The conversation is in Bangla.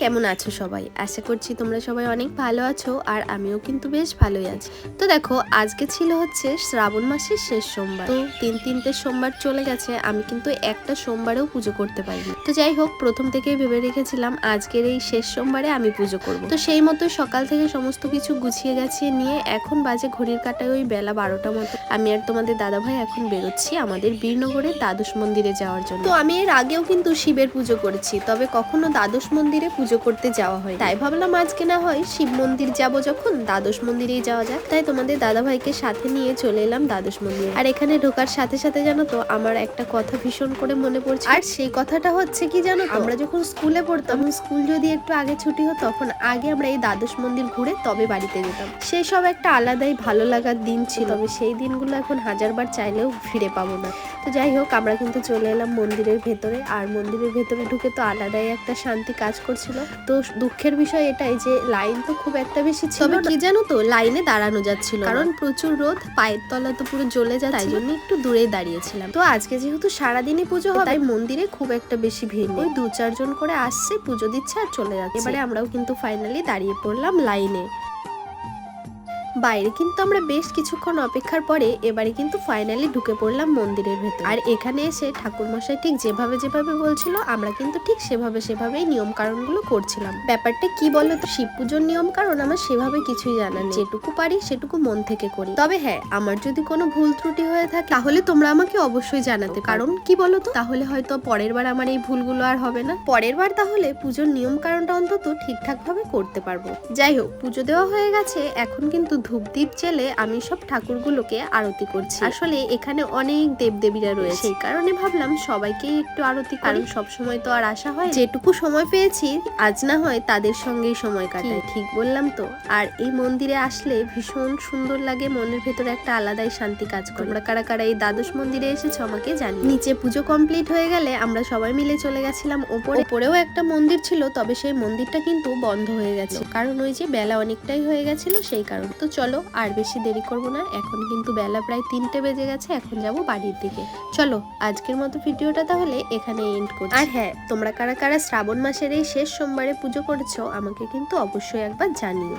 কেমন আছো সবাই? আশা করছি তোমরা সবাই অনেক ভালো আছো আর আমিও কিন্তু বেশ ভালোই আছি। তো দেখো, আজকে ছিল হচ্ছে শ্রাবণ মাসের শেষ সোমবার। তো তিন তিনটে সোমবার চলে গেছে, আমি কিন্তু একটা সোমবারেও পুজো করতে পারিনি। তো যাই হোক, প্রথম থেকেই ভেবে রেখেছিলাম আজকের এই শেষ সোমবারে আমি পুজো করব। তো সেই মতো সকাল থেকে সমস্ত কিছু গুছিয়ে গাছিয়ে নিয়ে এখন বাজে ঘড়ির কাটায় ওই বেলা বারোটা মতো আমি আর তোমাদের দাদা ভাই এখন বেরোচ্ছি আমাদের বীরনগরের দ্বাদশ মন্দিরে যাওয়ার জন্য। তো আমি এর আগেও কিন্তু শিবের পুজো করেছি, তবে কখনো দ্বাদশ মন্দিরে পুজো করতে যাওয়া হয় তাই ভাবলাম আজকে না হয় শিব মন্দির যাব যখন, দ্বাদশ মন্দিরেই যাওয়া যাক। তাই তোমাদের দাদা ভাইকে সাথে নিয়ে চলে এলাম দ্বাদশ মন্দিরে। আর এখানে ঢোকার সাথে সাথে জানো তো, আমার একটা কথা ভীষণ করে মনে পড়ছে। আর সেই কথাটা হচ্ছে কি জানো আমরা যখন স্কুলে পড়তাম, স্কুল যদি একটু আগে ছুটি হতো, তখন আগে আমরা এই দ্বাদশ মন্দির ঘুরে তবে বাড়িতে যেতাম। সেই সব একটা আলাদাই ভালো লাগার দিন ছিল। তবে সেই দিনগুলো এখন হাজারবার চাইলেও ফিরে পাবো না। তো যাই হোক, আমরা কিন্তু চলে এলাম মন্দিরের ভেতরে। আর মন্দিরের ভেতরে ঢুকে তো আলাদাই একটা শান্তি কাজ করছিল। তো দুঃখের বিষয় এটাই যে লাইন তো খুব একটা বেশি ছিল তবে কি জানো তো লাইনে দাঁড়ানো যাচ্ছিল কারণ প্রচুর রোদ পায়ের তলা তো পুরো জ্বলে যায় তাই জন্য একটু দূরে দাঁড়িয়েছিলাম। তো আজকে যেহেতু সারাদিনই পুজো হবে তাই মন্দিরে খুব একটা বেশি ভিড় নেই। ওই দু চারজন করে আসছে পুজো দিচ্ছে আর চলে যাচ্ছে। এবারে আমরাও কিন্তু ফাইনালি দাঁড়িয়ে পড়লাম লাইনে। বাইরে কিন্তু আমরা বেশ কিছুক্ষণ অপেক্ষার পরে এবারে কিন্তু ফাইনালি ঢুকে পড়লাম মন্দিরের ভেতর। আর এখানে এসে ঠাকুরমশাই ঠিক যেভাবে যেভাবে বলছিল, আমরা কিন্তু ঠিক সেভাবে সেভাবেই নিয়ম কারণগুলো করছিলাম। ব্যাপারটা কি বলো তো শিব পুজোর নিয়ম কারণ আমার সেভাবে কিছুই জানা নেই। যেটুকু পারি সেটুকু মন থেকে করি। তবে হ্যাঁ আমার যদি কোনো ভুল ত্রুটি হয়ে থাকে, তাহলে তোমরা আমাকে অবশ্যই জানাতে কারণ কি বলো তো তাহলে হয়তো পরের বার আমার এই ভুলগুলো আর হবে না। পরের বার তাহলে পুজোর নিয়ম কারণটা অন্তত ঠিকঠাক ভাবে করতে পারব। যাই হোক, পুজো দেওয়া হয়ে গেছে, এখন কিন্তু ধূপদীপ জেলে আমি সব ঠাকুরগুলোকে আরতি করছি। আসলে এখানে অনেক দেবদেবীরা রয়েছে। সেই কারণে ভাবলাম সবাইকেই একটু আরতি কারণ সব সময় তো আর আসা হয় যেটুকু সময় পেয়েছি আজ না হয় তাদের সঙ্গেই সময় কাটাই। ঠিক বললাম তো। আর এই মন্দিরে আসলে ভীষণ সুন্দর লাগে মনের ভেতরে একটা আলাদাই শান্তি কাজ করে। তোমরা কারা কারা এই দ্বাদশ মন্দিরে এসেছ আমাকে জানি নিচে পুজো কমপ্লিট হয়ে গেলে আমরা সবাই মিলে চলে গেছিলাম। ওপরে ওপরেও একটা মন্দির ছিল তবে সেই মন্দিরটা কিন্তু বন্ধ হয়ে গেছে। কারণ ওই যে বেলা অনেকটাই হয়ে গেছিল সেই কারণ। তো চলো, আর বেশি দেরি করব না, এখন কিন্তু বেলা প্রায় তিনটে বেজে গেছে, এখন যাব বাড়ির দিকে। চলো, আজকের মতো ভিডিওটা তাহলে এখানে এন্ড করছি। আর হ্যাঁ তোমরা কারা কারা শ্রাবণ মাসের এই শেষ সোমবারে পুজো করেছ, আমাকে কিন্তু অবশ্যই একবার জানিও।